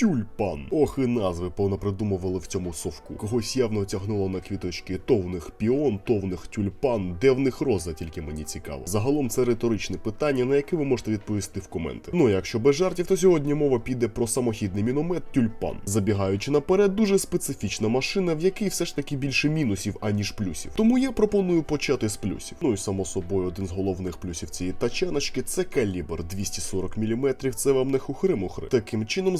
Тюльпан. Ох, і назви повнопридумували в цьому совку. Когось явно тягнуло на квіточки. То в них піон, то в них тюльпан, де в них роза, тільки мені цікаво. Загалом це риторичне питання, на яке ви можете відповісти в коменти. Ну, якщо без жартів, то сьогодні мова піде про самохідний міномет тюльпан. Забігаючи наперед, дуже специфічна машина, в якій все ж таки більше мінусів, аніж плюсів. Тому я пропоную почати з плюсів. Ну і само собою, один з головних плюсів цієї тачаночки це калібр 240 мм. Це вам не хухри-мухри. Таким чином,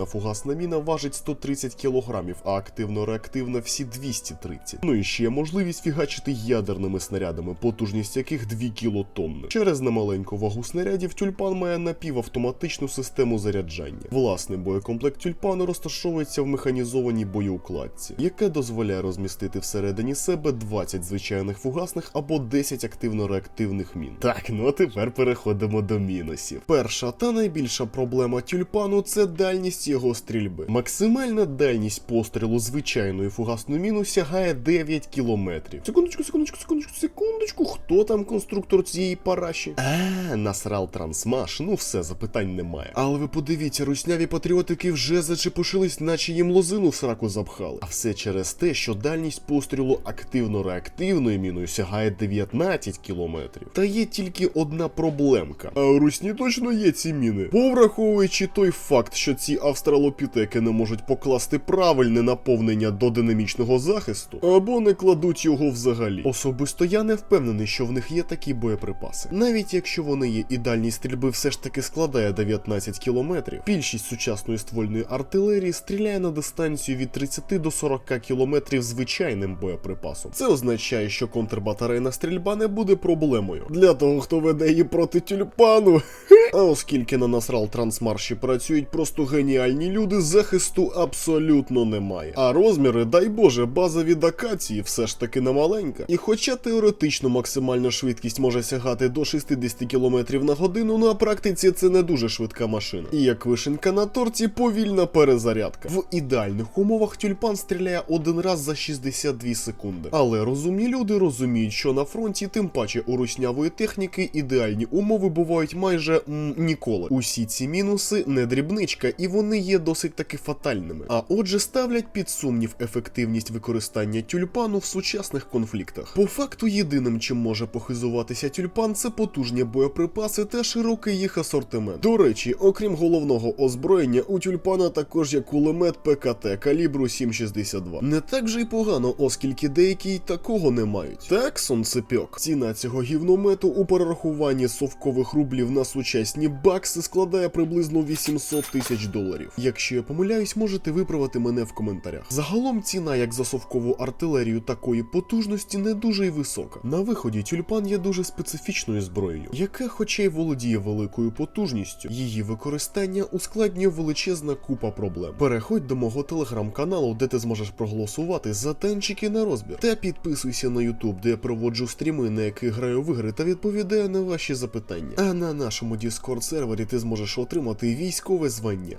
звичайна фугасна міна важить 130 кг, а активно-реактивна всі 230. Ну і ще є можливість фігачити ядерними снарядами, потужність яких 2 кілотонни. Через немаленьку вагу снарядів тюльпан має напівавтоматичну систему заряджання. Власний боєкомплект тюльпану розташовується в механізованій боєукладці, яке дозволяє розмістити всередині себе 20 звичайних фугасних або 10 активно-реактивних мін. Так, ну а тепер переходимо до мінусів. Перша та найбільша проблема тюльпану це дальність його стрільби. Максимальна дальність пострілу звичайної фугасної міну сягає 9 кілометрів. Секундочку, секундочку, секундочку, секундочку. Хто там конструктор цієї параші? А, насрал трансмаш. Ну все, запитань немає. Але ви подивіться, русняві патріотики вже зачепушились, наче їм лозину в сраку запхали. А все через те, що дальність пострілу активно-реактивною міною сягає 19 кілометрів. Та є тільки одна проблемка. А у русні точно є ці міни. Повраховуючи той факт, що ці австралопітеки не можуть покласти правильне наповнення до динамічного захисту, або не кладуть його взагалі. Особисто я не впевнений, що в них є такі боєприпаси. Навіть якщо вони є і дальність стрільби все ж таки складає 19 кілометрів, більшість сучасної ствольної артилерії стріляє на дистанцію від 30 до 40 кілометрів звичайним боєприпасом. Це означає, що контрбатарейна стрільба не буде проблемою для того, хто веде її проти тюльпану. А оскільки на Насрал Трансмарші працюють просто геніальні люди, захисту абсолютно немає. А розміри, дай Боже, база від акації все ж таки не маленька. І хоча теоретично максимальна швидкість може сягати до 60 км на годину, на практиці це не дуже швидка машина. І як вишенька на торті, повільна перезарядка. В ідеальних умовах тюльпан стріляє один раз за 62 секунди. Але розумні люди розуміють, що на фронті, тим паче у руснявої техніки, ідеальні умови бувають майже ніколи. Усі ці мінуси не дрібничка, і вони є досить таки фатальними. А отже, ставлять під сумнів ефективність використання тюльпану в сучасних конфліктах. По факту, єдиним, чим може похизуватися тюльпан, це потужні боєприпаси та широкий їх асортимент. До речі, окрім головного озброєння, у тюльпана також є кулемет ПКТ калібру 7,62. Не так же й погано, оскільки деякі й такого не мають. Так, сонцепьок. Ціна цього гівномету у перерахуванні совкових рублів на сучасні бакси складає приблизно 800 тисяч доларів. Якщо я помиляюсь, можете виправити мене в коментарях. Загалом ціна як за совкову артилерію такої потужності не дуже й висока. На виході тюльпан є дуже специфічною зброєю, яка, хоча й володіє великою потужністю, її використання ускладнює величезна купа проблем. Переходь до мого телеграм-каналу, де ти зможеш проголосувати за танчики на розбір. Та підписуйся на Ютуб, де я проводжу стріми, на яких граю в ігри та відповідаю на ваші запитання. А на нашому Discord сервері ти зможеш отримати військове звання.